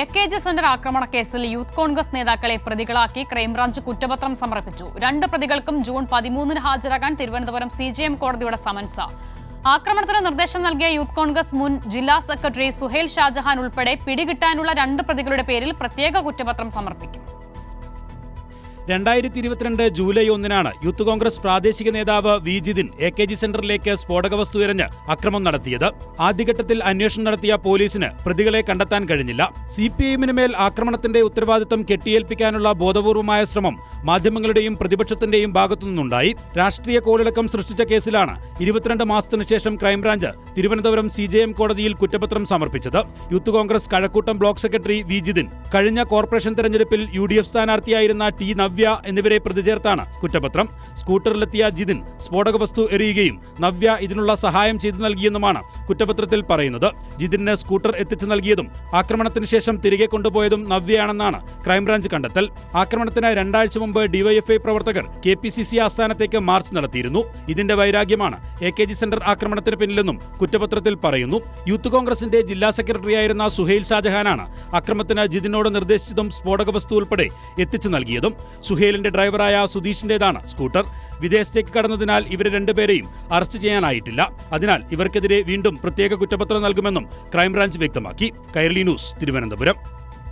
A K G centre ആക്രമണ കേസിൽ youth Congress നേതാക്കളെ പ്രതികളാക്കി ക്രൈംബ്രാഞ്ച് കുറ്റപത്രം സമർപ്പിച്ചു. രണ്ട് പ്രതികൾക്കും ജൂൺ പതിമൂന്നിന് ഹാജരാകാൻ തിരുവനന്തപുരം സി ജെ എം കോടതിയുടെ സമൻസ്. ആക്രമണത്തിന് നിർദ്ദേശം നൽകിയ യൂത്ത് കോൺഗ്രസ് മുൻ ജില്ലാ സെക്രട്ടറി സുഹേൽ ഷാജഹാൻ ഉൾപ്പെടെ പിടികിട്ടാനുള്ള രണ്ട് പ്രതികളുടെ പേരിൽ പ്രത്യേക കുറ്റപത്രം സമർപ്പിക്കും. രണ്ടായിരത്തി ഇരുപത്തിരണ്ട് ജൂലൈ ഒന്നിനാണ് യൂത്ത് കോൺഗ്രസ് പ്രാദേശിക നേതാവ് V Jithin A K G സെന്ററിലേക്ക് സ്ഫോടക വസ്തു എറിഞ്ഞ് അക്രമം നടത്തിയത്. ആദ്യഘട്ടത്തിൽ അന്വേഷണം നടത്തിയ പോലീസിന് പ്രതികളെ കണ്ടെത്താൻ കഴിഞ്ഞില്ല. സി പി ഐഎമ്മിന് മേൽ ആക്രമണത്തിന്റെ ഉത്തരവാദിത്തം കെട്ടിയേൽപ്പിക്കാനുള്ള ബോധപൂർവമായ ശ്രമം മാധ്യമങ്ങളുടെയും പ്രതിപക്ഷത്തിന്റെയും ഭാഗത്തുനിന്നുണ്ടായി രാഷ്ട്രീയ കോളിളക്കം സൃഷ്ടിച്ച കേസിലാണ് ഇരുപത്തിരണ്ട് മാസത്തിനു ശേഷം crime branch Thiruvananthapuram C J M കോടതിയിൽ കുറ്റപത്രം സമർപ്പിച്ചത്. Youth Congress Kazhakkoottam block secretary V Jithin കഴിഞ്ഞ കോർപ്പറേഷൻ തെരഞ്ഞെടുപ്പിൽ യു ഡി എഫ് സ്ഥാനാർത്ഥിയായിരുന്ന ടി എന്നിവരെ പ്രതിചേർത്താണ് കുറ്റപത്രം. സ്കൂട്ടറിലെത്തിയ ജിതിൻ സ്ഫോടക വസ്തു എറിയുകയും നവ്യ ഇതിനുള്ള സഹായം ചെയ്തു നൽകിയെന്നുമാണ് കുറ്റപത്രത്തിൽ പറയുന്നത്. ജിതിന് സ്കൂട്ടർ എത്തിച്ചു നൽകിയതും ആക്രമണത്തിന് ശേഷം തിരികെ കൊണ്ടുപോയതും നവ്യയാണെന്നാണ് ക്രൈംബ്രാഞ്ച് കണ്ടെത്തൽ. ആക്രമണത്തിന് രണ്ടാഴ്ച മുമ്പ് ഡിവൈഎഫ്ഐ പ്രവർത്തകർ കെ പി സി സി ആസ്ഥാനത്തേക്ക് മാർച്ച് നടത്തിയിരുന്നു. ഇതിന്റെ വൈരാഗ്യമാണ് എ കെ ജി സെന്റർ ആക്രമണത്തിന് പിന്നിലെന്നും കുറ്റപത്രത്തിൽ പറയുന്നു. യൂത്ത് കോൺഗ്രസിന്റെ ജില്ലാ സെക്രട്ടറിയായിരുന്ന സുഹൈൽ ഷാജഹാനാണ് അക്രമത്തിന് ജിതിനോട് നിർദ്ദേശിച്ചതും സ്ഫോടക വസ്തു ഉൾപ്പെടെ എത്തിച്ചു നൽകിയതും. സുഹേലിന്റെ ഡ്രൈവറായ സുധീഷിന്റേതാണ് സ്കൂട്ടർ. വിദേശത്തേക്ക് കടന്നതിനാൽ ഇവരെ രണ്ടുപേരെയും അറസ്റ്റ് ചെയ്യാനായിട്ടില്ല. അതിനാൽ ഇവർക്കെതിരെ വീണ്ടും പ്രത്യേക കുറ്റപത്രം നൽകുമെന്നും ക്രൈംബ്രാഞ്ച് വ്യക്തമാക്കി. കൈരളി ന്യൂസ് തിരുവനന്തപുരം.